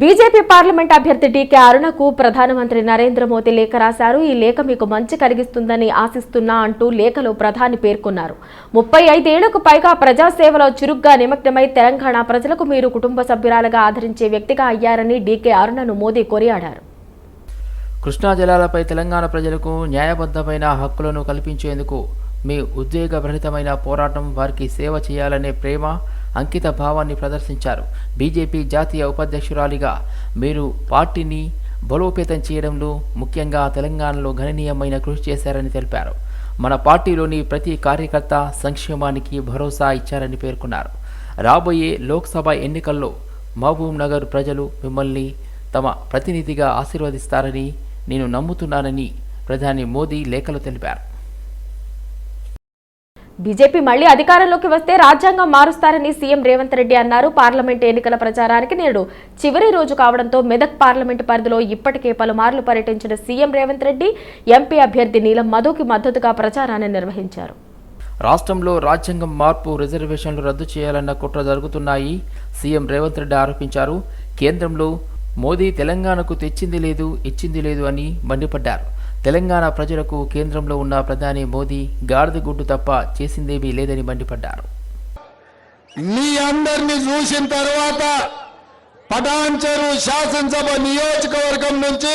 BJP parliament అభ్యర్థి DK అరుణకు ప్రధానమంత్రి నరేంద్ర మోదీ లేఖ రాశారు. ఈ లేఖ మీకు మంచి కలిగిస్తుందని ఆశిస్తున్నా అంటూ లేఖలో ప్రధాని పేర్కొన్నారు. ముప్పై ఐదేళ్ళకు పైగా ప్రజాసేవలో చురుగ్గా నిమగ్నమై తెలంగాణ ప్రజలకు మీరు కుటుంబ సభ్యురాలుగా ఆదరించే వ్యక్తిగా అయ్యారని డీకే అరుణను మోదీ కొనియాడారు. కృష్ణా జలాలపై తెలంగాణ ప్రజలకు న్యాయబద్ధమైన హక్కులను కల్పించేందుకు మీ ఉద్వేగభరితమైన పోరాటం వారికి సేవ చేయాలనే ప్రేమ అంకిత భావాన్ని ప్రదర్శించారు. బీజేపీ జాతీయ ఉపాధ్యక్షురాలిగా మీరు పార్టీని బలోపేతం చేయడంలో ముఖ్యంగా తెలంగాణలో గణనీయమైన కృషి చేశారని తెలిపారు. మన పార్టీలోని ప్రతి కార్యకర్త సంక్షేమానికి భరోసా ఇచ్చారని పేర్కొన్నారు. రాబోయే లోక్సభ ఎన్నికల్లో మహబూబ్ నగర్ ప్రజలు మిమ్మల్ని తమ ప్రతినిధిగా ఆశీర్వదిస్తారని నేను నమ్ముతున్నానని ప్రధాని మోదీ లేఖలు తెలిపారు. బీజేపీ మళ్ళీ అధికారంలోకి వస్తే రాజ్యాంగం మారుస్తారని సీఎం రేవంత్ రెడ్డి అన్నారు. పార్లమెంట్ ఎన్నికల ప్రచారానికి నేడు చివరి రోజు కావడంతో మెదక్ పార్లమెంటు పరిధిలో ఇప్పటికే పలుమార్లు పర్యటించిన సీఎం రేవంత్ రెడ్డి ఎంపీ అభ్యర్థి నీలం మధుకి మద్దతుగా ప్రచారాన్ని నిర్వహించారు. రాష్ట్రంలో రాజ్యాంగం మార్పు రిజర్వేషన్లు రద్దు చేయాలన్న కుట్ర జరుగుతున్నాయి సీఎం రేవంత్ రెడ్డి ఆరోపించారు. కేంద్రంలో మోదీ తెలంగాణకు తెచ్చింది లేదు ఇచ్చింది లేదు అని మండిపడ్డారు. తెలంగాణ ప్రజలకు కేంద్రంలో ఉన్న ప్రధాని మోదీ గాడిద గుడ్డు తప్ప చేసిందేమీ లేదని మండిపడ్డారు. మీ అందరిని చూసిన తర్వాత పటాన్చెరు శాసనసభ నియోజకవర్గం నుంచి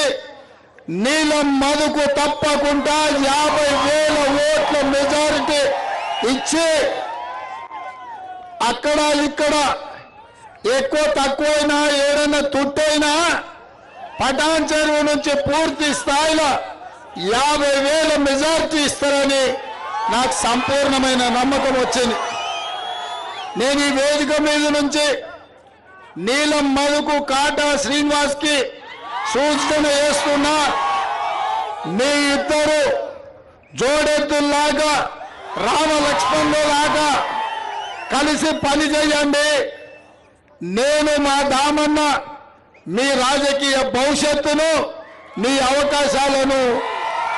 నీలం మధుకు తప్పకుండా యాభై వేల ఓట్ల మెజారిటీ ఇచ్చి అక్కడ ఇక్కడ ఎక్కువ తక్కువైనా ఏదైనా తుట్టైనా పటాన్ చెరువు నుంచి పూర్తి స్థాయిలో యాభై వేల మెజారిటీ ఇస్తారని నాకు సంపూర్ణమైన నమ్మకం వచ్చింది. నేను ఈ వేదిక మీద నుంచి నీలం మధుకు కాటా శ్రీనివాస్కి సూచన చేస్తున్నా. మీ ఇద్దరు జోడెత్తుల్లాగా రామ లక్ష్మణులాగా కలిసి పని చేయండి. నేను మా దామన్న మీ రాజకీయ భవిష్యత్తును మీ అవకాశాలను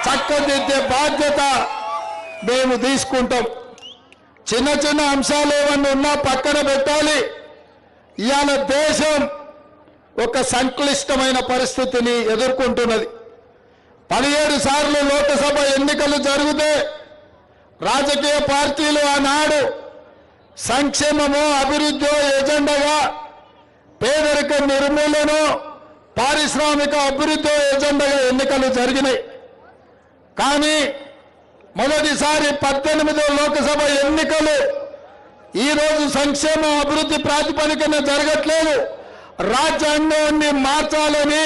చక్కదిద్దే బాధ్యత మేము తీసుకుంటాం. చిన్న చిన్న అంశాలు ఏమన్నా ఉన్నా పక్కన పెట్టాలి. ఇవాళ దేశం ఒక సంక్లిష్టమైన పరిస్థితిని ఎదుర్కొంటున్నది. పదిహేడు సార్లు లోకసభ ఎన్నికలు జరిగితే రాజకీయ పార్టీలు ఆనాడు సంక్షేమము అభివృద్ధి ఎజెండాగా పేదరిక నిర్మూలనో పారిశ్రామిక అభివృద్ధి ఎజెండాగా ఎన్నికలు జరిగినాయి. కానీ మొదటిసారి పద్దెనిమిదో లోక్సభ ఎన్నికలు ఈరోజు సంక్షేమ అభివృద్ధి ప్రాతిపదికన జరగట్లేదు. రాజ్యాంగాన్ని మార్చాలని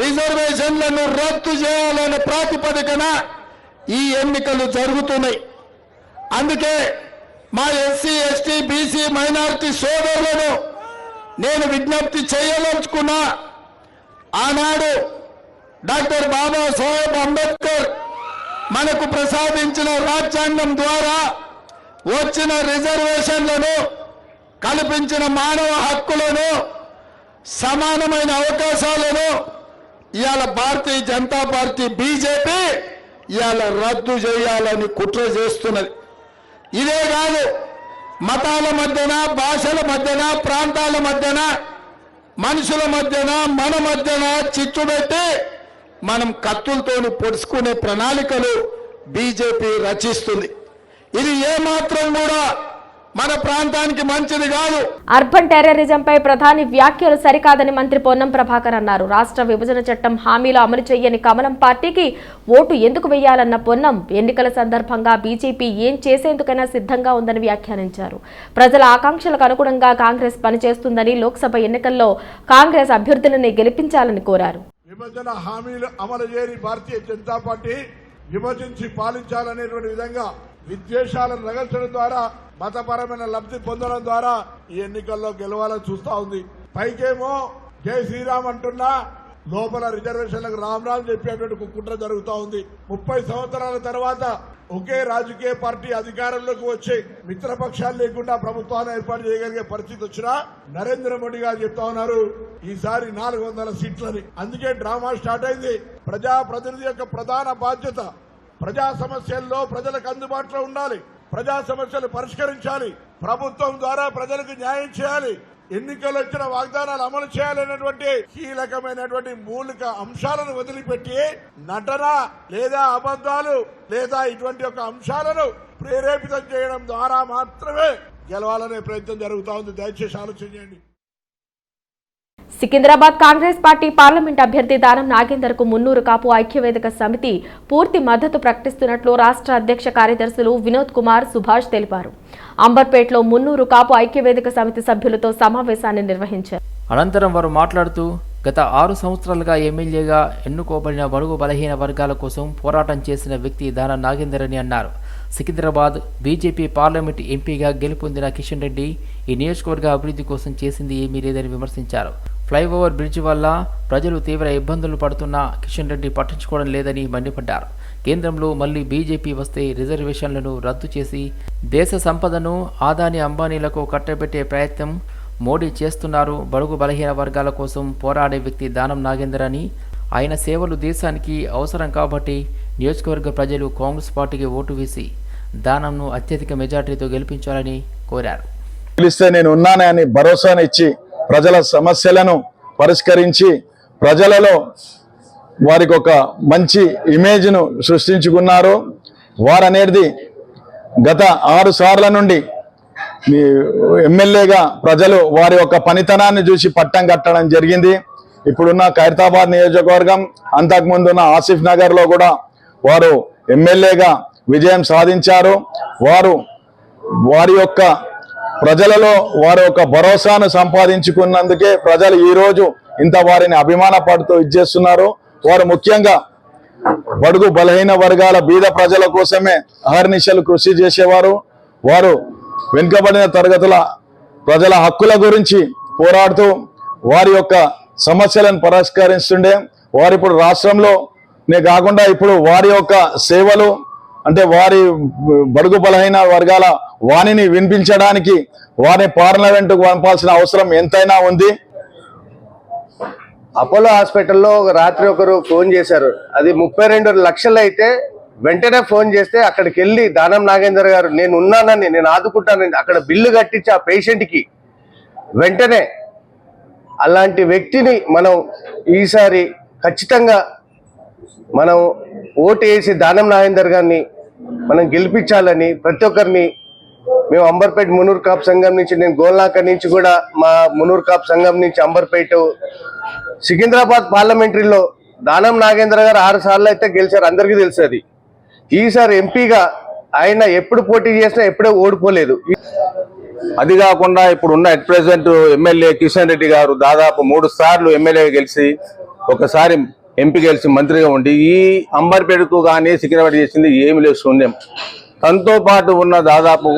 రిజర్వేషన్లను రద్దు చేయాలనే ప్రాతిపదికన ఈ ఎన్నికలు జరుగుతున్నాయి. అందుకే మా ఎస్సీ ఎస్టీ బీసీ మైనారిటీ సోదరులను నేను విజ్ఞప్తి చేయదలుచుకున్నా ఆనాడు డాక్టర్ బాబాసాహెబ్ అంబేద్కర్ మనకు ప్రసాదించిన రాజ్యాంగం ద్వారా వచ్చిన రిజర్వేషన్లను కల్పించిన మానవ హక్కులను సమానమైన అవకాశాలను ఇవాళ భారతీయ జనతా పార్టీ బీజేపీ ఇవాళ రద్దు చేయాలని కుట్ర చేస్తున్నది. ఇదే కాదు మతాల మధ్యన భాషల మధ్యన ప్రాంతాల మధ్యన మనుషుల మధ్యన మన మధ్యన చిచ్చు పెట్టి మనం కత్తులతోని పొడుచుకునే ప్రణాళికలు బీజేపీ రచిస్తుంది. ఇది ఏమాత్రం కూడా మన ప్రాంతానికి మంచిది కాదు. అర్బన్ టెర్రరిజంపై ప్రధాని వ్యాఖ్యలు సరికాదని మంత్రి పొన్నం ప్రభాకర్ అన్నారు. రాష్ట్ర విభజన చట్టం హామీలు అమలు చేయని కమలం పార్టీకి ఓటు ఎందుకు వేయాలన్న పొన్నం ఎన్నికల సందర్భంగా బీజేపీ ఏం చేసేందుకైనా సిద్ధంగా ఉందని వ్యాఖ్యానించారు. ప్రజల ఆకాంక్షలకు అనుగుణంగా కాంగ్రెస్ పనిచేస్తుందని లోక్సభ ఎన్నికల్లో కాంగ్రెస్ అభ్యర్థులని గెలిపించాలని కోరారు. విభజన హామీలు అమలు చేయని భారతీయ జనతా పార్టీ విభజించి పాలించాలనేటువంటి విధంగా విద్వేషాలను రగల్చడం ద్వారా మతపరమైన లబ్ధి పొందడం ద్వారా ఈ ఎన్నికల్లో గెలవాలని చూస్తా ఉంది. పైకేమో జై శ్రీరామ్ అంటున్నా లోపల రిజర్వేషన్లకు రామ్ రామ్ చెప్పేటువంటి కుట్ర జరుగుతూ ఉంది. ముప్పై సంవత్సరాల తర్వాత ఒకే రాజకీయ పార్టీ అధికారంలోకి వచ్చి మిత్రపక్షాలు లేకుండా ప్రభుత్వాన్ని ఏర్పాటు చేయగలిగే పరిస్థితి వచ్చినా నరేంద్ర మోడీ గారు చెప్తా ఉన్నారు ఈసారి నాలుగు వందల సీట్లని. అందుకే డ్రామా స్టార్ట్ అయింది. ప్రజా ప్రతినిధి యొక్క ప్రధాన బాధ్యత ప్రజా సమస్యల్లో ప్రజలకు అందుబాటులో ఉండాలి. ప్రజా సమస్యలు పరిష్కరించాలి. ప్రభుత్వం ద్వారా ప్రజలకు న్యాయం చేయాలి. ఎన్నికలు వచ్చిన వాగ్దానాలు అమలు చేయాలనేటువంటి కీలకమైనటువంటి మూలిక అంశాలను వదిలిపెట్టి నటన లేదా అబద్ధాలు లేదా ఇటువంటి యొక్క అంశాలను ప్రేరేపితం చేయడం ద్వారా మాత్రమే గెలవాలనే ప్రయత్నం జరుగుతూ ఉంది. దయచేసి ఆలోచన చేయండి. సికింద్రాబాద్ కాంగ్రెస్ పార్టీ పార్లమెంట్ అభ్యర్థి దానం నాగేందర్కు మున్నూరు కాపు ఐక్యవేదిక సమితి పూర్తి మద్దతు ప్రకటిస్తున్నట్లు రాష్ట్ర అధ్యక్ష కార్యదర్శులు వినోద్ కుమార్ సుభాష్ తెలిపారు. అంబర్పేటలో మున్నూరు కాపు ఐక్యవేదిక సమితి సభ్యులతో సమావేశాన్ని నిర్వహించారు. అనంతరం వారు మాట్లాడుతూ గత ఆరు సంవత్సరాలుగా ఎమ్మెల్యేగా ఎన్నుకోబడిన బడుగు బలహీన వర్గాల కోసం పోరాటం చేసిన వ్యక్తి దాన నాగేందర్ అని అన్నారు. సికింద్రాబాద్ బీజేపీ పార్లమెంట్ ఎంపీగా గెలుపొందిన కిషన్ రెడ్డి ఈ నియోజకవర్గ అభివృద్ధి కోసం చేసింది ఏమీ లేదని విమర్శించారు. ఫ్లైఓవర్ బ్రిడ్జ్ వల్ల ప్రజలు తీవ్ర ఇబ్బందులు పడుతున్నా కిషన్ రెడ్డి పట్టించుకోవడం లేదని మండిపడ్డారు. కేంద్రంలో మళ్ళీ బీజేపీ వస్తే రిజర్వేషన్లను రద్దు చేసి దేశ సంపదను ఆదాని అంబానీలకు కట్టబెట్టే ప్రయత్నం మోడీ చేస్తున్నారు. బడుగు బలహీన వర్గాల కోసం పోరాడే వ్యక్తి దానం నాగేందర్ అని ఆయన సేవలు దేశానికి అవసరం కాబట్టి నియోజకవర్గ ప్రజలు కాంగ్రెస్ పార్టీకి ఓటు వేసి దానంను అత్యధిక మెజార్టీతో గెలిపించాలని కోరారు. పిలిస్తే నేను ఉన్నానని భరోసానిచ్చి ప్రజల సమస్యలను పరిష్కరించి ప్రజలలో వారికి ఒక మంచి ఇమేజ్ను సృష్టించుకున్నారు. వారనేది గత ఆరు సార్ల నుండి మీ ఎమ్మెల్యేగా ప్రజలు వారి యొక్క పనితనాన్ని చూసి పట్టం కట్టడం జరిగింది. ఇప్పుడున్న ఖైరతాబాద్ నియోజకవర్గం అంతకుముందు ఉన్న ఆసిఫ్ నగర్లో కూడా వారు ఎమ్మెల్యేగా విజయం సాధించారు. వారు వారి యొక్క ప్రజలలో వారి యొక్క భరోసాను సంపాదించుకున్నందుకే ప్రజలు ఈరోజు ఇంత వారిని అభిమాన పాటుతో ఇచ్చేస్తున్నారు వారు ముఖ్యంగా బడుగు బలహీన వర్గాల బీద ప్రజల కోసమే అహర్నిశలు కృషి చేసేవారు. వారు వెనుకబడిన తరగతుల ప్రజల హక్కుల గురించి పోరాడుతూ వారి యొక్క సమస్యలను పరిష్కరిస్తుండే. వారు ఇప్పుడు రాష్ట్రంలోనే కాకుండా ఇప్పుడు వారి యొక్క సేవలు అంటే వారి బడుగు బలహీన వర్గాల వాణిని వినిపించడానికి వారిని పార్లమెంటుకు పంపాల్సిన అవసరం ఎంతైనా ఉంది. అపోలో హాస్పిటల్లో ఒక రాత్రి ఒకరు ఫోన్ చేశారు. అది ముప్పై రెండు లక్షలు అయితే వెంటనే ఫోన్ చేస్తే అక్కడికి వెళ్ళి దానం నాగేందర్ గారు నేను ఉన్నానని నేను ఆదుకుంటానని అక్కడ బిల్లు కట్టించి ఆ పేషెంట్కి వెంటనే అలాంటి వ్యక్తిని మనం ఈసారి ఖచ్చితంగా మనం ఓటు వేసి దానం నాగేందర్ గారిని మనం గెలిపించాలని ప్రతి ఒక్కరిని మేము అంబర్పేట మునూర్ కాప్ సంఘం నుంచి నేను గోల్నాక నుంచి కూడా మా మునూర్ కాప్ సంఘం నుంచి అంబర్పేట సికింద్రాబాద్ పార్లమెంటరీలో దానం నాగేంద్ర గారు ఆరు సార్లు అయితే గెలిచారు అందరికీ తెలుసు అది ఈసారి ఎంపీగా ఆయన ఎప్పుడు పోటీ చేసినా ఎప్పుడే ఓడిపోలేదు. అది కాకుండా ఇప్పుడు ఉన్న at present MLA Kishan Reddy గారు దాదాపు మూడు సార్లు ఎమ్మెల్యే గెలిచి ఒకసారి ఎంపీ గెలిచి మంత్రిగా ఉండి ఈ అంబర్పేటకు కానీ సికింద్రాబాద్ చేసింది ఏమి లేదు శూన్యం. తనతో పాటు ఉన్న దాదాపు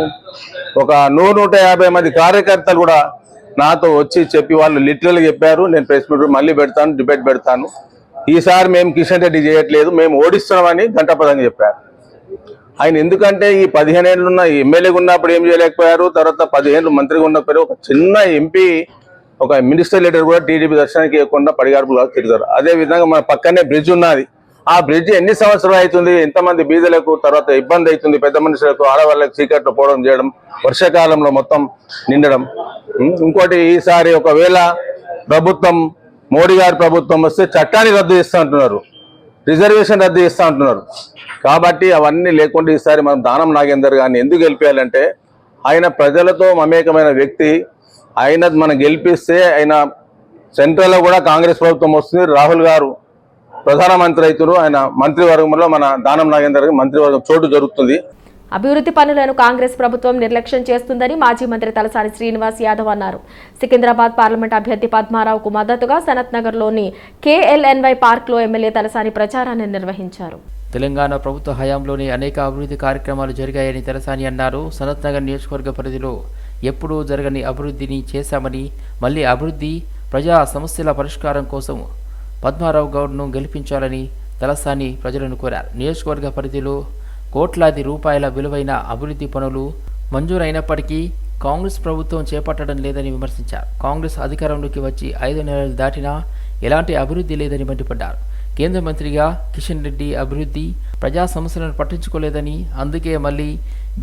ఒక నూరు నూట యాభై మంది కార్యకర్తలు కూడా నాతో వచ్చి చెప్పి వాళ్ళు లిటరల్గా చెప్పారు. నేను ప్రెస్ మీట్ మళ్ళీ పెడతాను డిబేట్ పెడతాను. ఈసారి మేము కిషన్ రెడ్డి చేయట్లేదు మేము ఓడిస్తున్నామని గంటపదంగా చెప్పారు. ఆయన ఎందుకంటే ఈ పదిహేను ఏళ్ళు ఉన్న ఎమ్మెల్యేగా ఉన్నప్పుడు ఏం చేయలేకపోయారు తర్వాత పదిహేను మంత్రిగా ఉన్నప్పుడు ఒక చిన్న ఎంపీ ఒక మినిస్టర్ లీడర్ కూడా టీడీపీ దర్శనానికి ఇవ్వకుండా పడిగాడుపులు తిరుగుతారు. అదే విధంగా మన పక్కనే బ్రిడ్జ్ ఉన్నది. ఆ బ్రిడ్జ్ ఎన్ని సంవత్సరాలు అవుతుంది? ఎంతమంది బీదలకు తర్వాత ఇబ్బంది అవుతుంది? పెద్ద మనుషులకు ఆడవాళ్ళకి చీకట్లు పోవడం చేయడం వర్షాకాలంలో మొత్తం నిండడం. ఇంకోటి ఈసారి ఒకవేళ ప్రభుత్వం మోడీ గారి ప్రభుత్వం వస్తే చట్టాన్ని రద్దు చేస్తూ అంటున్నారు. రిజర్వేషన్ రద్దు చేస్తూ అంటున్నారు. కాబట్టి అవన్నీ లేకుండా ఈసారి మనం దానం నాగేందర్ గారిని ఎందుకు గెలిపేయాలంటే ఆయన ప్రజలతో మమేకమైన వ్యక్తి ఆయన మనం గెలిపిస్తే ఆయన సెంట్రల్లో కూడా కాంగ్రెస్ ప్రభుత్వం వస్తుంది. రాహుల్ గారు ప్రధానమంత్రి అవుతారు ఆయన మంత్రివర్గంలో మన దానం నాగేందర్ మంత్రివర్గం చోటు జరుగుతుంది అభివృద్ధి పనులను కాంగ్రెస్ ప్రభుత్వం నిర్లక్ష్యం చేస్తుందని మాజీ మంత్రి తలసాని శ్రీనివాస్ యాదవ్ అన్నారు. సికింద్రాబాద్ పార్లమెంట్ అభ్యర్థి పద్మారావుకు మద్దతుగా సనత్ నగర్లోని కేఎల్ఎన్వై పార్క్లో ఎమ్మెల్యే తలసాని ప్రచారాన్ని నిర్వహించారు. తెలంగాణ ప్రభుత్వ హయాంలోనే అనేక అభివృద్ధి కార్యక్రమాలు జరిగాయని తెలసాని అన్నారు. సనత్ నగర్ నియోజకవర్గ పరిధిలో ఎప్పుడూ జరగని అభివృద్ధిని చేశామని మళ్ళీ అభివృద్ధి ప్రజా సమస్యల పరిష్కారం కోసం పద్మారావు గౌడ్ను గెలిపించాలని తలసాని ప్రజలను కోరారు. నియోజకవర్గ పరిధిలో కోట్లాది రూపాయల విలువైన అభివృద్ధి పనులు మంజూరైనప్పటికీ కాంగ్రెస్ ప్రభుత్వం చేపట్టడం లేదని విమర్శించారు. కాంగ్రెస్ అధికారంలోకి వచ్చి ఐదు నెలలు దాటినా ఎలాంటి అభివృద్ధి లేదని మండిపడ్డారు. కేంద్ర మంత్రిగా కిషన్ రెడ్డి అభివృద్ధి ప్రజా సమస్యలను పట్టించుకోలేదని అందుకే మళ్ళీ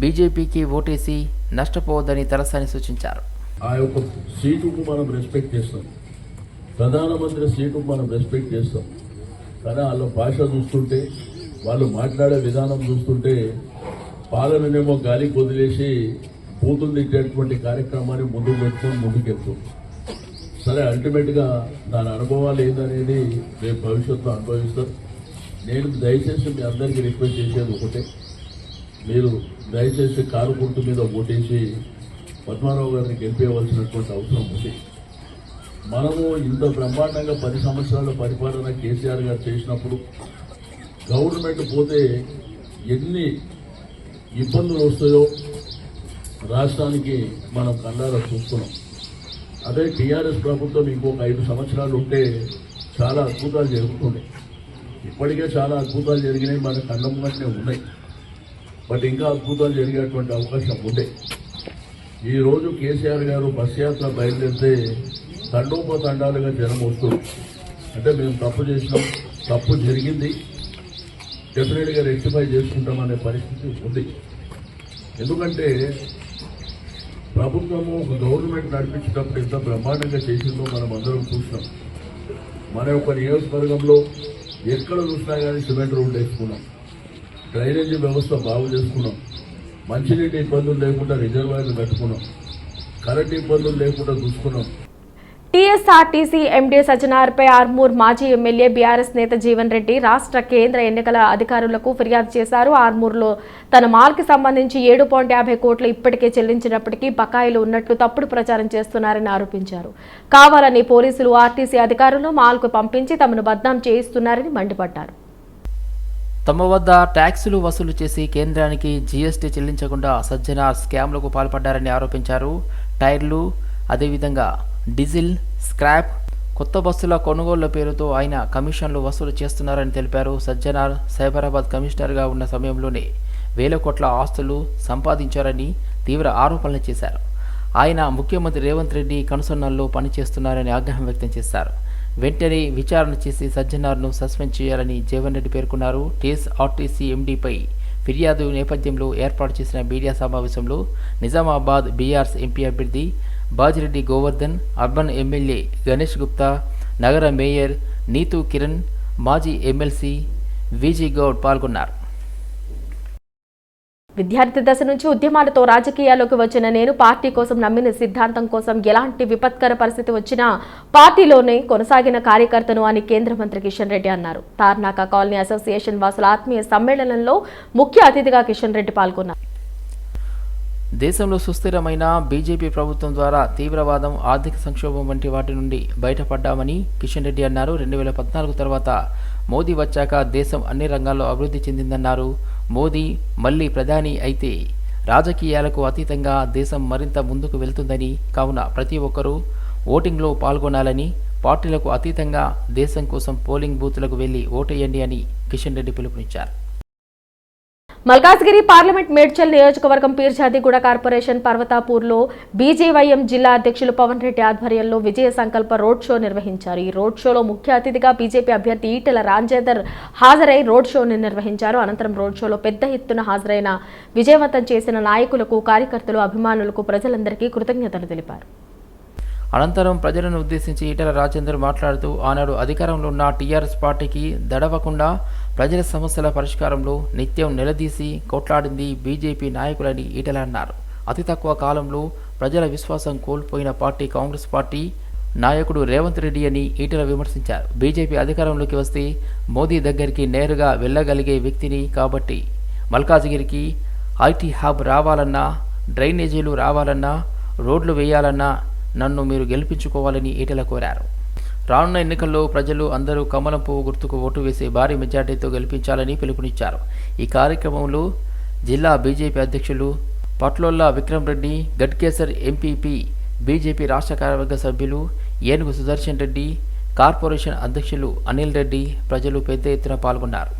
బీజేపీకి ఓటేసి నష్టపోవద్దని తలసాని సూచించారు. ఆ యొక్క సీటుకు మనం రెస్పెక్ట్ చేస్తాం. ప్రధానమంత్రి సీటుకు మనం రెస్పెక్ట్ చేస్తాం. కానీ వాళ్ళ భాష చూస్తుంటే వాళ్ళు మాట్లాడే విధానం చూస్తుంటే పాలననేమో గాలికి వదిలేసి పోతుంది ఇచ్చేటువంటి కార్యక్రమాన్ని ముందుకు పెట్టుకొని ముందుకెళ్తాం సరే అల్టిమేట్గా దాని అనుభవాలు ఏందనేది రేపు భవిష్యత్తులో అనుభవిస్తాం నేను దయచేసి మీ అందరికీ రిక్వెస్ట్ చేసేది ఒకటే. మీరు దయచేసి కారు గుర్తు మీద ఓటేసి పద్మారావు గారిని గెలిపేయవలసినటువంటి అవసరం ఉంది. మనము ఇంత బ్రహ్మాండంగా పది సంవత్సరాల పరిపాలన కేసీఆర్ గారు చేసినప్పుడు గవర్నమెంట్ పోతే ఎన్ని ఇబ్బందులు వస్తాయో రాష్ట్రానికి మనం కళ్ళారా చూస్తున్నాం. అదే టీఆర్ఎస్ ప్రభుత్వం ఇంకొక ఐదు సంవత్సరాలు ఉంటే చాలా అద్భుతాలు జరుగుతున్నాయి ఇప్పటికే చాలా అద్భుతాలు జరిగినాయి మన కళ్ళ ఉన్నాయి. బట్ ఇంకా అద్భుతాలు జరిగేటువంటి అవకాశం ఉంది ఈరోజు కేసీఆర్ గారు బస్ యాత్ర బయలుదేరితే తండోపతండాలుగా జనం వస్తుంది అంటే మేము తప్పు చేసినాం తప్పు జరిగింది. డెఫినెట్గా రెక్టిఫై చేసుకుంటామనే పరిస్థితి ఉంది. ఎందుకంటే ప్రభుత్వము ఒక గవర్నమెంట్ నడిపించేటప్పుడు ఎంత బ్రహ్మాండంగా చేసిందో మనం అందరం చూసినాం. మన యొక్క నియోజకవర్గంలో ఎక్కడ చూసినా కానీ సిమెంట్ రోడ్లు వేసుకున్నాం. డ్రైనేజీ వ్యవస్థ బాగు చేసుకున్నాం. మంచినీటి ఇబ్బందులు లేకుండా రిజర్వాయర్లు పెట్టుకున్నాం కరెంట్ ఇబ్బందులు లేకుండా చూసుకున్నాం. టీఎస్ఆర్టీసీ ఎండీ సజ్జనార్పై ఆర్మూర్ మాజీ ఎమ్మెల్యే బీఆర్ఎస్ నేత జీవన్ రెడ్డి రాష్ట్ర కేంద్ర ఎన్నికల అధికారులకు ఫిర్యాదు చేశారు. ఆర్మూర్లో తన మాల్కి సంబంధించి ఏడు పాయింట్ యాభై కోట్లు ఇప్పటికే చెల్లించినప్పటికీ బకాయిలు ఉన్నట్లు తప్పుడు ప్రచారం చేస్తున్నారని ఆరోపించారు. కావాలని పోలీసులు ఆర్టీసీ అధికారులు మాల్కు పంపించి తమను బద్నాం చేయిస్తున్నారని మండిపడ్డారు. తమ వద్ద ట్యాక్సులు వసూలు చేసి కేంద్రానికి జీఎస్టీ చెల్లించకుండా సజ్జనార్ స్కామ్లకు పాల్పడ్డారని ఆరోపించారు. టైర్లు అదేవిధంగా డీజిల్ స్క్రాప్ కొత్త బస్సుల కొనుగోళ్ళ పేరుతో ఆయన కమిషన్లు వసూలు చేస్తున్నారని తెలిపారు. సజ్జనార్ సైబరాబాద్ కమిషనర్గా ఉన్న సమయంలోనే వేల కోట్ల ఆస్తులు సంపాదించారని తీవ్ర ఆరోపణలు చేశారు. ఆయన ముఖ్యమంత్రి రేవంత్ రెడ్డి కనుసన్నల్లో పనిచేస్తున్నారని ఆగ్రహం వ్యక్తం చేశారు. వెంటనే విచారణ చేసి సజ్జనార్ను సస్పెండ్ చేయాలని జీవన్ రెడ్డి పేర్కొన్నారు. టీఎస్ఆర్టీసీ ఎండీపై ఫిర్యాదు నేపథ్యంలో ఏర్పాటు చేసిన మీడియా సమావేశంలో నిజామాబాద్ బీఆర్స్ ఎంపీ అభ్యర్థి బాజిరెడ్డి గోవర్ధన్ అర్బన్ ఎమ్మెల్యే గణేష్ గుప్తా నగర మేయర్ నీతూ కిరణ్ మాజీ ఎమ్మెల్సీ విజీ గౌడ్ పాల్గొన్నారు. విద్యార్థి దశ నుంచి ఉద్యమాలతో రాజకీయాల్లోకి వచ్చిన నేను పార్టీ కోసం నమ్మిన సిద్ధాంతం కోసం ఎలాంటి విపత్కర పరిస్థితి వచ్చినా పార్టీలోనే కొనసాగిన కార్యకర్తను అని కేంద్ర మంత్రి కిషన్ రెడ్డి అన్నారు. తార్నాక కాలనీ అసోసియేషన్ వాసుల ఆత్మీయ సమ్మేళనంలో ముఖ్య అతిథిగా కిషన్ రెడ్డి పాల్గొన్నారు. దేశంలో సుస్థిరమైన బీజేపీ ప్రభుత్వం ద్వారా తీవ్రవాదం ఆర్థిక సంక్షోభం వంటి వాటి నుండి బయటపడ్డామని కిషన్ రెడ్డి అన్నారు. రెండు వేల పద్నాలుగు తర్వాత మోదీ వచ్చాక దేశం అన్ని రంగాల్లో అభివృద్ధి చెందిందన్నారు. మోదీ మళ్ళీ ప్రధాని అయితే రాజకీయాలకు అతీతంగా దేశం మరింత ముందుకు వెళ్తుందని కావున ప్రతి ఒక్కరూ ఓటింగ్లో పాల్గొనాలని పార్టీలకు అతీతంగా దేశం కోసం పోలింగ్ బూత్లకు వెళ్ళి ఓటేయండి అని కిషన్ రెడ్డి పిలుపునిచ్చారు. మల్కాజ్గిరి పార్లమెంట్ మేడ్చల్ నియోజకవర్గం పీర్జాదిగూడ కార్పొరేషన్ పర్వతాపూర్లో బీజేవైఎం జిల్లా అధ్యక్షులు పవన్ రెడ్డి ఆధ్వర్యంలో విజయ సంకల్ప రోడ్ షో నిర్వహించారు. ఈ రోడ్ షోలో ముఖ్య అతిథిగా బీజేపీ అభ్యర్థి ఈటెల రాజేందర్ హాజరై రోడ్ షోని నిర్వహించారు. అనంతరం రోడ్ షోలో పెద్ద ఎత్తున హాజరైన విజయవంతం చేసిన నాయకులకు కార్యకర్తలు అభిమానులకు ప్రజలందరికీ కృతజ్ఞతలు తెలిపారు. అనంతరం ప్రజలను ఉద్దేశించి ఈటెల రాజేందర్ మాట్లాడుతూ ఆనాడు అధికారంలో ఉన్న టీఆర్ఎస్ పార్టీకి దడవకుండా ప్రజల సమస్యల పరిష్కారంలో నిత్యం నిలదీసి కొట్లాడింది బీజేపీ నాయకులని ఈటలన్నారు. అతి తక్కువ కాలంలో ప్రజల విశ్వాసం కోల్పోయిన పార్టీ కాంగ్రెస్ పార్టీ నాయకుడు రేవంత్ రెడ్డి అని ఈటల విమర్శించారు. బీజేపీ అధికారంలోకి వస్తే మోదీ దగ్గరికి నేరుగా వెళ్ళగలిగే వ్యక్తిని కాబట్టి మల్కాజ్గిరికి ఐటీ హబ్ రావాలన్నా డ్రైనేజీలు రావాలన్నా రోడ్లు వేయాలన్నా నన్ను మీరు గెలిపించుకోవాలని ఈటల కోరారు. రానున్న ఎన్నికల్లో ప్రజలు అందరూ కమలం పువ్వు గుర్తుకు ఓటు వేసి భారీ మెజార్టీతో గెలిపించాలని పిలుపునిచ్చారు. ఈ కార్యక్రమంలో జిల్లా బీజేపీ అధ్యక్షులు పట్లోల్లా విక్రమ్ రెడ్డి గడ్కేసర్ ఎంపీపీ బీజేపీ రాష్ట్ర కార్యవర్గ సభ్యులు ఏనుగు సుదర్శన్ రెడ్డి కార్పొరేషన్ అధ్యక్షులు అనిల్ రెడ్డి ప్రజలు పెద్ద ఎత్తున పాల్గొన్నారు.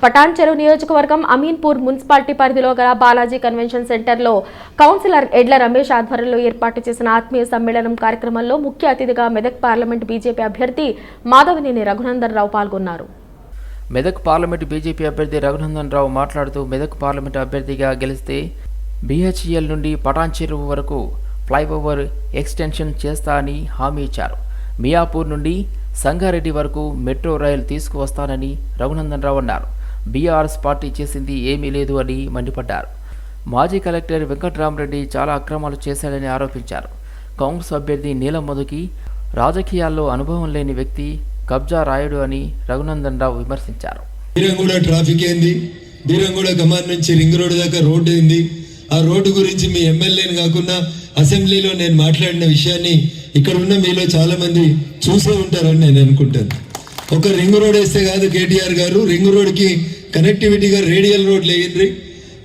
పటాన్ చెరువు నియోజకవర్గం అమీన్పూర్ మున్సిపాలిటీ పరిధిలో గల బాలాజీ కన్వెన్షన్ సెంటర్లో కౌన్సిలర్ ఎడ్ల రమేష్ ఆధ్వర్యంలో ఏర్పాటు చేసిన ఆత్మీయ సమ్మేళనం కార్యక్రమంలో ముఖ్య అతిథిగా మెదక్ పార్లమెంట్ బీజేపీ అభ్యర్థి మాధవనేని రఘునందన్ రావు పాల్గొన్నారు. మెదక్ పార్లమెంటు బీజేపీ అభ్యర్థి రఘునందన్ రావు మాట్లాడుతూ మెదక్ పార్లమెంటు అభ్యర్థిగా గెలిస్తే బీహెచ్ఈఎల్ నుండి పటాన్ చెరువు వరకు ఫ్లైఓవర్ ఎక్స్టెన్షన్ చేస్తా అని హామీ ఇచ్చారు. మియాపూర్ నుండి సంగారెడ్డి వరకు మెట్రో రైలు తీసుకువస్తానని రఘునందన్ రావు అన్నారు. బీఆర్ఎస్ పార్టీ చేసింది ఏమీ లేదు అని మండిపడ్డారు. మాజీ కలెక్టర్ వెంకట్రామరెడ్డి చాలా అక్రమాలు చేశాడని ఆరోపించారు. కాంగ్రెస్ అభ్యర్థి నీలం మధుకి రాజకీయాల్లో అనుభవం లేని వ్యక్తి కబ్జా రాయుడు అని రఘునందన్ రావు విమర్శించారు బీరంగూడ ట్రాఫిక్ ఏంది బీరంగూడ కమాన్ నుంచి రింగ్ రోడ్ దాకా రోడ్డు ఏంది ఆ రోడ్డు గురించి మీ ఎమ్మెల్యేని కాకుండా అసెంబ్లీలో నేను మాట్లాడిన విషయాన్ని ఇక్కడ ఉన్న మీలో చాలా మంది చూసే ఉంటారని నేను అనుకుంటాను. ఒక రింగ్ రోడ్ వేస్తే కాదు కేటీఆర్ గారు రింగ్ రోడ్కి కనెక్టివిటీగా రేడియల్ రోడ్లు వేయండి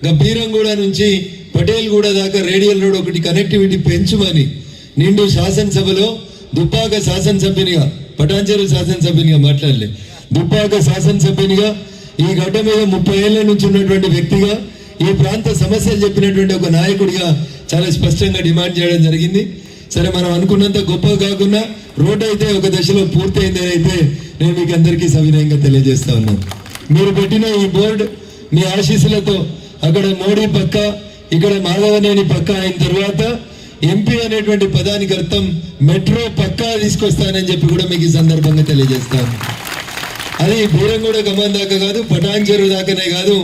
గంభీరంగూడ నుంచి పటేల్గూడ దాకా రేడియల్ రోడ్ ఒకటి కనెక్టివిటీ పెంచుమని నిండు శాసనసభలో దుబ్బాక శాసనసభ్యునిగా పటాన్చెరు శాసనసభ్యునిగా మాట్లాడలే. దుబ్బాక శాసనసభ్యునిగా ఈ గడ్డ మీద ముప్పై ఏళ్ళ నుంచి ఉన్నటువంటి వ్యక్తిగా ఈ ప్రాంత సమస్యలు చెప్పినటువంటి ఒక నాయకుడిగా చాలా స్పష్టంగా డిమాండ్ చేయడం జరిగింది. సరే మనం అనుకున్నంత గొప్ప కాకుండా రోడ్ అయితే ఒక దశలో పూర్తయిందని అయితే నేను మీకు అందరికీ సవినయంగా తెలియజేస్తా ఉన్నాను మీరు పెట్టిన ఈ బోర్డు మీ ఆశీస్సులతో అక్కడ మోడీ పక్క ఇక్కడ మాధవనేని పక్క అయిన తర్వాత ఎంపీ అనేటువంటి పదానికి అర్థం మెట్రో పక్కా తీసుకొస్తానని చెప్పి కూడా మీకు ఈ సందర్భంగా తెలియజేస్తాను అది బీరంగూడ గమన్ దాకా కాదు పటాన్ చెరువు దాకానే కాదు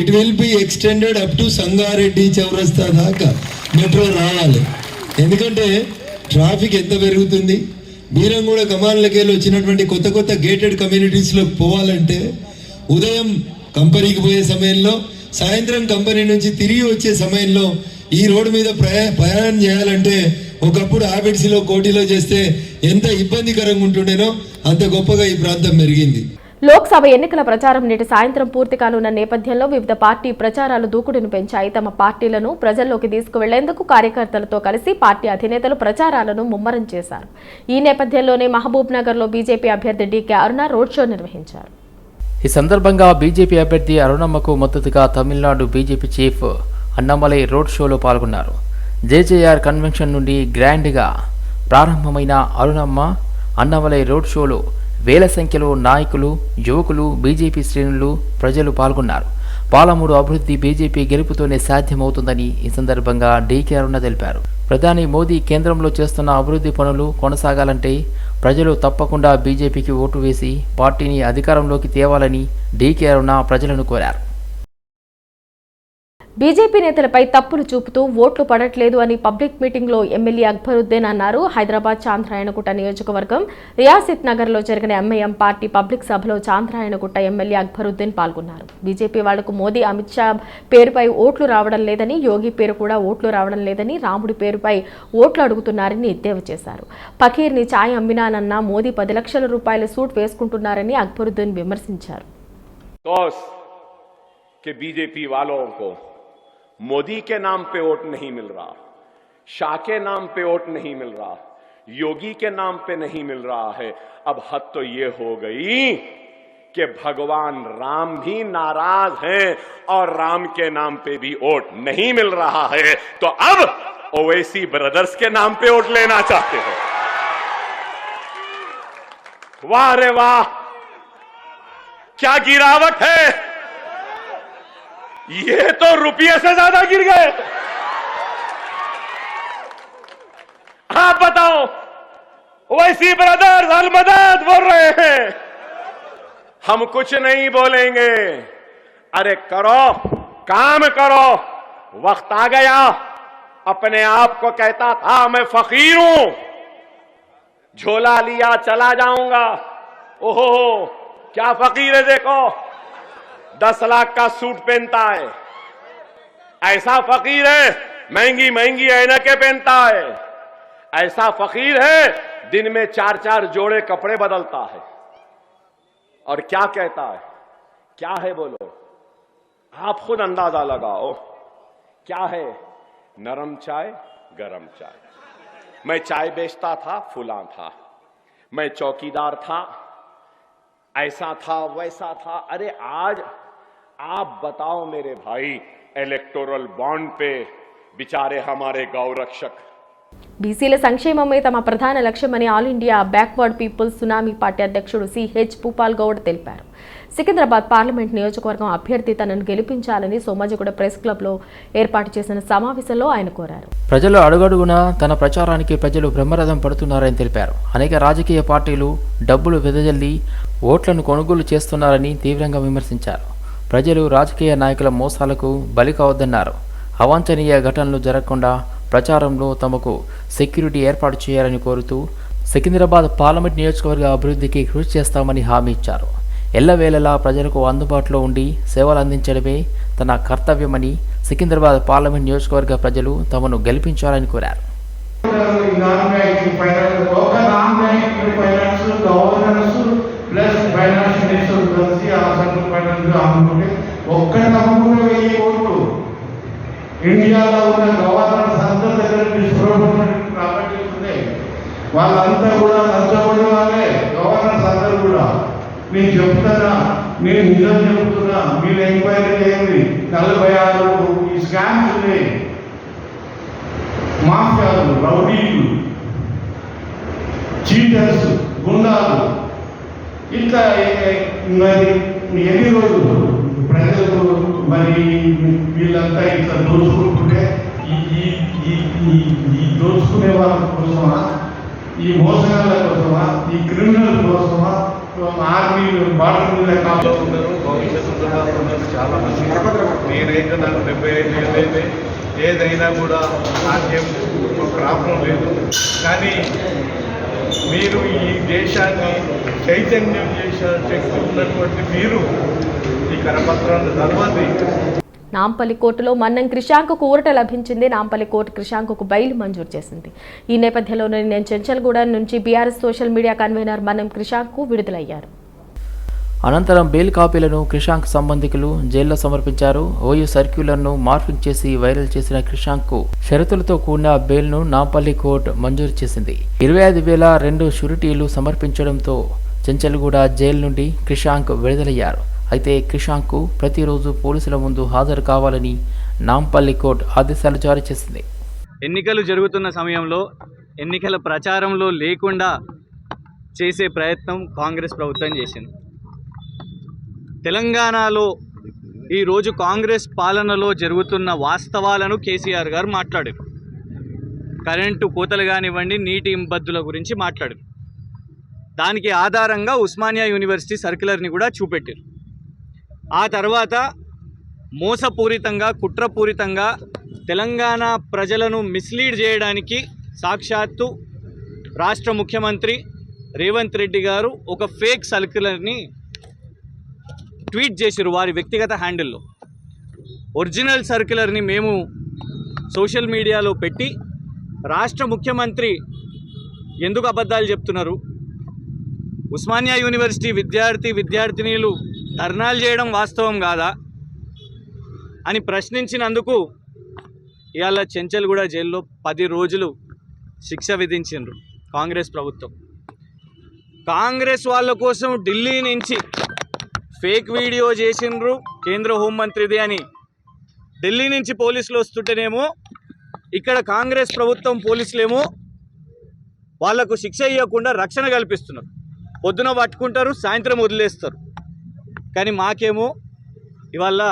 it will be extended up to Sangareddy చౌరస్తా దాకా మెట్రో రావాలి. ఎందుకంటే ట్రాఫిక్ ఎంత పెరుగుతుంది? బీరంగూడ కమాన్లకెళ్ళి వచ్చినటువంటి కొత్త కొత్త గేటెడ్ కమ్యూనిటీస్లో పోవాలంటే ఉదయం కంపెనీకి పోయే సమయంలో సాయంత్రం కంపెనీ నుంచి తిరిగి వచ్చే సమయంలో ఈ రోడ్డు మీద ప్రయా ప్రయాణం చేయాలంటే ఒకప్పుడు ఆబిడ్స్లో కోటిలో చేస్తే ఎంత ఇబ్బందికరంగా ఉంటుండేనో అంత గొప్పగా ఈ ప్రాంతం పెరిగింది లోక్సభ ఎన్నికల ప్రచారం నేటి సాయంత్రం పూర్తి కానున్న నేపథ్యంలో వివిధ పార్టీ ప్రచారాలు దూకుడును పెంచాయి. తమ పార్టీలను ప్రజల్లోకి తీసుకువెళ్ళేందుకు కార్యకర్తలతో కలిసి పార్టీ అధినేతలు ప్రచారాలను ముమ్మరం చేశారు. ఈ నేపథ్యంలోనే మహబూబ్ నగర్లో బీజేపీ అభ్యర్థి డీకే అరుణ రోడ్ షో నిర్వహించారు. ఈ సందర్భంగా బీజేపీ అభ్యర్థి అరుణమ్మకు మద్దతుగా Tamil Nadu BJP chief Annamalai road షోలో పాల్గొన్నారు. జేజేఆర్ కన్వెన్షన్ నుండి గ్రాండ్గా ప్రారంభమైన అరుణమ్మ అన్నమలై రోడ్ షోలో వేల సంఖ్యలో నాయకులు యువకులు బీజేపీ శ్రేణులు ప్రజలు పాల్గొన్నారు. పాలమూరు అభివృద్ధి బీజేపీ గెలుపుతోనే సాధ్యమవుతుందని ఈ సందర్భంగా డీకే అరుణ తెలిపారు. ప్రధాని మోదీ కేంద్రంలో చేస్తున్న అభివృద్ధి పనులు కొనసాగాలంటే ప్రజలు తప్పకుండా బీజేపీకి ఓటు వేసి పార్టీని అధికారంలోకి తేవాలని డీకే అరుణ ప్రజలను కోరారు. బీజేపీ నేతలపై తప్పులు చూపుతూ ఓట్లు పడట్లేదు అని పబ్లిక్ మీటింగ్లో ఎమ్మెల్యే అక్బరుద్దీన్ అన్నారు హైదరాబాద్ చాంద్రాయణగుట్ట నియోజకవర్గం రియాసిత్ నగర్లో జరిగిన ఎంఐఎం పార్టీ పబ్లిక్ సభలో చాంద్రాయణగుట్ట ఎమ్మెల్యే అక్బరుద్దీన్ పాల్గొన్నారు బీజేపీ వాళ్లకు మోదీ అమిత్ షా పేరుపై ఓట్లు రావడం లేదని యోగి పేరు కూడా ఓట్లు రావడం లేదని రాముడి పేరుపై ఓట్లు అడుగుతున్నారని ఎద్దేవా చేశారు ఫకీర్ని ఛాయ్ అమ్మినానన్న మోదీ పది లక్షల రూపాయల సూట్ వేసుకుంటున్నారని అక్బరుద్దీన్ విమర్శించారు अफसोस कि बीजेपी वालों को मोदी के नाम पे वोट नहीं मिल रहा, शाह के नाम पे वोट नहीं मिल रहा, योगी के नाम पे नहीं मिल रहा है। अब हद तो ये हो गई कि भगवान राम भी नाराज़ हैं और राम के नाम पे भी वोट नहीं मिल रहा है। तो अब ओवैसी ब्रदर्स के नाम पे वोट लेना चाहते हैं। वाह रे वाह! क्या गिरावट है! ये तो रुपये से ज़्यादा गिर गए। आप बताओ, वैसी ब्रदर्स अलमदद बोल रहे हैं। हम कुछ नहीं बोलेंगे। अरे करो, काम करो। वक्त आ गया। अपने आप को कहता था, मैं फकीर हूँ। झोला लिया, चला जाऊँगा। ओहो, क्या फकीर है देखो। दस लाख का सूट पहनता है। ऐसा फकीर है, महँगी महँगी ऐनकें पहनता है। ऐसा फकीर है, दिन में चार चार जोड़े कपड़े बदलता है। और क्या कहता है? क्या है बोलो? आप खुद अंदाज़ा लगाओ। क्या है? नरम चाय, गरम चाय। मैं चाय बेचता था, फुला था। मैं चौकीदार था। ऐसा था, वैसा था। अरे आज आप बताओ मेरे भाई इलेक्टोरल बॉन्ड पे बेचारे हमारे गौ रक्षक బీసీల సంక్షేమమే తమ ప్రధాన లక్ష్యమని all India backward peoples tsunami party అధ్యక్షుడు సిహెచ్ భూపాల్ గౌడ్ తెలిపారు సికింద్రాబాద్ పార్లమెంట్ నియోజకవర్గం అభ్యర్థి తనను గెలిపించాలని సోమాజిగూడ ప్రెస్ క్లబ్లో ఏర్పాటు చేసిన సమావేశంలో ఆయన కోరారు ప్రజలు అడుగడుగునా తన ప్రచారానికి ప్రజలు బ్రహ్మరథం పడుతున్నారని తెలిపారు అనేక రాజకీయ పార్టీలు డబ్బులు వెదజల్లి ఓట్లను కొనుగోలు చేస్తున్నారని తీవ్రంగా విమర్శించారు ప్రజలు రాజకీయ నాయకుల మోసాలకు బలి కావద్దన్నారు. అవాంఛనీయ ఘటనలు జరగకుండా ప్రచారంలో తమకు సెక్యూరిటీ ఏర్పాటు చేయాలని కోరుతూ సికింద్రాబాద్ పార్లమెంట్ నియోజకవర్గ అభివృద్ధికి కృషి చేస్తామని హామీ ఇచ్చారు. ఎల్లవేళలా ప్రజలకు అందుబాటులో ఉండి సేవలు అందించడమే తన కర్తవ్యమని సికింద్రాబాద్ పార్లమెంట్ నియోజకవర్గ ప్రజలు తమను గెలిపించాలని కోరారు నాన్ బ్యాంకింగ్ ఫైనాన్స్ ఒక non banking finance governance plus finance minister కలిసి ఆ సెంట్రల్ ఫైనాన్స్ అమ్ముకుంటే ఒక్కడ అమ్ముకునే వెయ్యి కోట్లు ఇండియాలో ఉన్న గవర్నర్స్ అందరి దగ్గర డిస్ప్రోపర్మెంట్ ప్రాపర్టీస్ ఉన్నాయి వాళ్ళంతా కూడా నచ్చబడి వాళ్ళే గవర్నర్స్ అందరూ కూడా. నేను చెప్తానా నేను నిజం చెప్తున్నా మీరు ఎంక్వైరీ చేయండి. నలభై ఆరు ఈ స్కామ్స్ ఉన్నాయి. మాఫియాలు రౌడీలు చీటర్స్ గుండాలు. ఇట్లా ఎన్ని రోజులు? ప్రజలు మరి వీళ్ళంతా ఇట్లా దోచుకుంటుంటే ఈ దోచుకునే వాళ్ళ కోసమా? ఈ మోసగాళ్ళ కోసమా? ఈ క్రిమినల్ కోసమా? ఆర్మీ బార్డర్ మీద కాదు ఉన్నారు చాలా మంది నేనైతే నాకు డెబ్బై ఐదు ఏళ్ళైతే ఏదైనా కూడా నాకేం ప్రాబ్లం లేదు. కానీ మీరు ఈ దేశాన్ని చైతన్యం చేసే శక్తి ఉన్నటువంటి మీరు కరపత్రాన్ని చదవండి నాంపల్లి కోర్టులో మన్నం క్రిషాంక్కు ఊరట లభించింది. నాంపల్లి కోర్టు క్రిషాంక్కు బెయిల్ మంజూరు చేసింది. ఈ నేపథ్యంలోనే నేను చెంచల్గూడ నుంచి BRS social media convener Mannam క్రిషాంక్కు విడుదలయ్యారు. అనంతరం బెయిల్ కాపీలను క్రిషాంక్ సంబంధికులు జైల్లో సమర్పించారు. ఓయూ సర్క్యులర్ను మార్పింగ్ చేసి వైరల్ చేసిన క్రిషాంక్కు షరతులతో కూడిన బెయిల్ను నాంపల్లి కోర్టు మంజూరు చేసింది. ఇరవై ఐదు వేల రెండు షూరిటీలు సమర్పించడంతో చెంచల్గూడ జైలు నుండి క్రిషాంక్ విడుదలయ్యారు. అయితే క్రిషాంక్కు ప్రతిరోజు పోలీసుల ముందు హాజరు కావాలని నాంపల్లి కోర్టు ఆదేశాలు జారీ చేసింది. ఎన్నికలు జరుగుతున్న సమయంలో ఎన్నికల ప్రచారంలో లేకుండా చేసే ప్రయత్నం కాంగ్రెస్ ప్రభుత్వం చేసింది. తెలంగాణలో ఈరోజు కాంగ్రెస్ పాలనలో జరుగుతున్న వాస్తవాలను కేసీఆర్ గారు మాట్లాడారు. కరెంటు కోతలు కానివ్వండి నీటి ఇంపద్దుల గురించి మాట్లాడారు. దానికి ఆధారంగా ఉస్మానియా యూనివర్సిటీ సర్క్యులర్ని కూడా చూపెట్టారు. ఆ తర్వాత మోసపూరితంగా కుట్రపూరితంగా తెలంగాణ ప్రజలను మిస్లీడ్ చేయడానికి సాక్షాత్తు రాష్ట్ర ముఖ్యమంత్రి రేవంత్ రెడ్డి గారు ఒక ఫేక్ సర్క్యులర్ని ట్వీట్ చేశారు వారి వ్యక్తిగత హ్యాండిల్లో. ఒరిజినల్ సర్క్యులర్ని మేము సోషల్ మీడియాలో పెట్టి రాష్ట్ర ముఖ్యమంత్రి ఎందుకు అబద్ధాలు చెప్తున్నారు? ఉస్మానియా యూనివర్సిటీ విద్యార్థి విద్యార్థినీలు ధర్నాలు చేయడం వాస్తవం కాదా అని ప్రశ్నించినందుకు ఇవాళ చెంచల్గూడ జైల్లో పది రోజులు శిక్ష విధించిండ్రు కాంగ్రెస్ ప్రభుత్వం. కాంగ్రెస్ వాళ్ళ కోసం ఢిల్లీ నుంచి ఫేక్ వీడియో చేసిండ్రు కేంద్ర హోంమంత్రిది అని. ఢిల్లీ నుంచి పోలీసులు వస్తుంటేనేమో ఇక్కడ కాంగ్రెస్ ప్రభుత్వం పోలీసులేమో వాళ్ళకు శిక్ష ఇవ్వకుండా రక్షణ కల్పిస్తున్నారు. పొద్దున పట్టుకుంటారు సాయంత్రం వదిలేస్తారు. కానీ మాకేమో ఇవాళ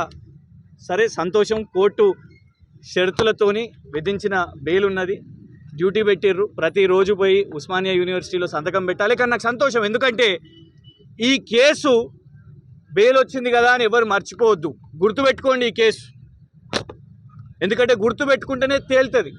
సరే సంతోషం కోర్టు షరతులతోని విధించిన బెయిల్ ఉన్నది డ్యూటీ పెట్టిర్రు. ప్రతిరోజు పోయి ఉస్మానియా యూనివర్సిటీలో సంతకం పెట్టాలి. కానీ నాకు సంతోషం. ఎందుకంటే ఈ కేసు బెయిల్ వచ్చింది కదా అని ఎవరు మర్చిపోవద్దు. గుర్తుపెట్టుకోండి ఈ కేసు. ఎందుకంటే గుర్తుపెట్టుకుంటేనే తేలుతుంది.